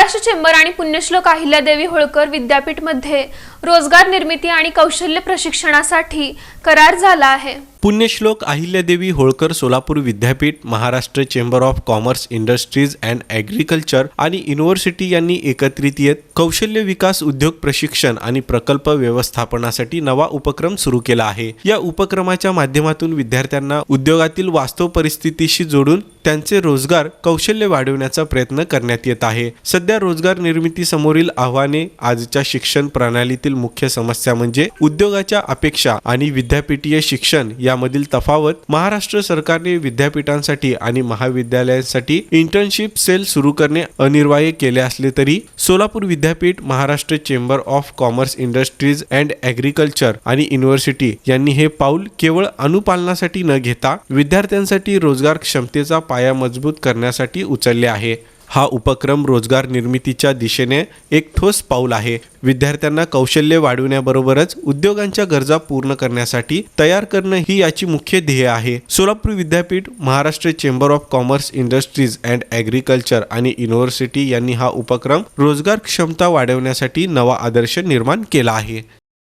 Maharashtra chamber आणि पुण्यश्लोक अहिल्यादेवी होळकर विद्यापीठमध्ये रोजगार निर्मिती आणि कौशल्य प्रशिक्षणासाठी करार झाला आहे. पुण्यश्लोक अहिल्यादेवी होळकर सोलापूर विद्यापीठ Maharashtra chamber of commerce industries and agriculture आणि युनिव्हर्सिटी यांनी एकत्रित येत कौशल्य विकास उद्योग प्रशिक्षण आणि प्रकल्प व्यवस्थापनासाठी नवा उपक्रम सुरू केला आहे. या उपक्रमाच्या माध्यमातून विद्यार्थ्यांना उद्योगातील वास्तव परिस्थितीशी जोडून त्यांचे रोजगार कौशल्य वाढवण्याचा प्रयत्न करण्यात येत आहे. सध्या रोजगार निर्मिती समोरील आव्हाने आजच्या शिक्षण प्रणालीतील मुख्य समस्या म्हणजे उद्योगाच्या अपेक्षा आणि विद्यापीठीय शिक्षण यामधील तफावत महाराष्ट्र सरकारने विद्यापीठांसाठी आणि महाविद्यालयांसाठी इंटर्नशिप सेल सुरू करणे अनिर्वाय केले असले तरी सोलापूर विद्यापीठ Maharashtra chamber of commerce industries and agriculture आणि युनिव्हर्सिटी यांनी हे पाऊल केवळ अनुपालनासाठी न घेता विद्यार्थ्यांसाठी रोजगार क्षमतेचा पाया मजबूत करण्यासाठी उचलले आहे. हा उपक्रम रोजगार निर्मितीच्या दिशेने एक ठोस पाऊल आहे. विद्यार्थ्यांना कौशल्य वाढवण्याबरोबरच उद्योगांच्या गरजा पूर्ण करण्यासाठी तयार करणं ही याची मुख्य ध्येय आहे. सोलापूर विद्यापीठ Maharashtra chamber of commerce industries and agriculture आणि युनिव्हर्सिटी यांनी हा उपक्रम रोजगार क्षमता वाढवण्यासाठी नवा आदर्श निर्माण केला आहे.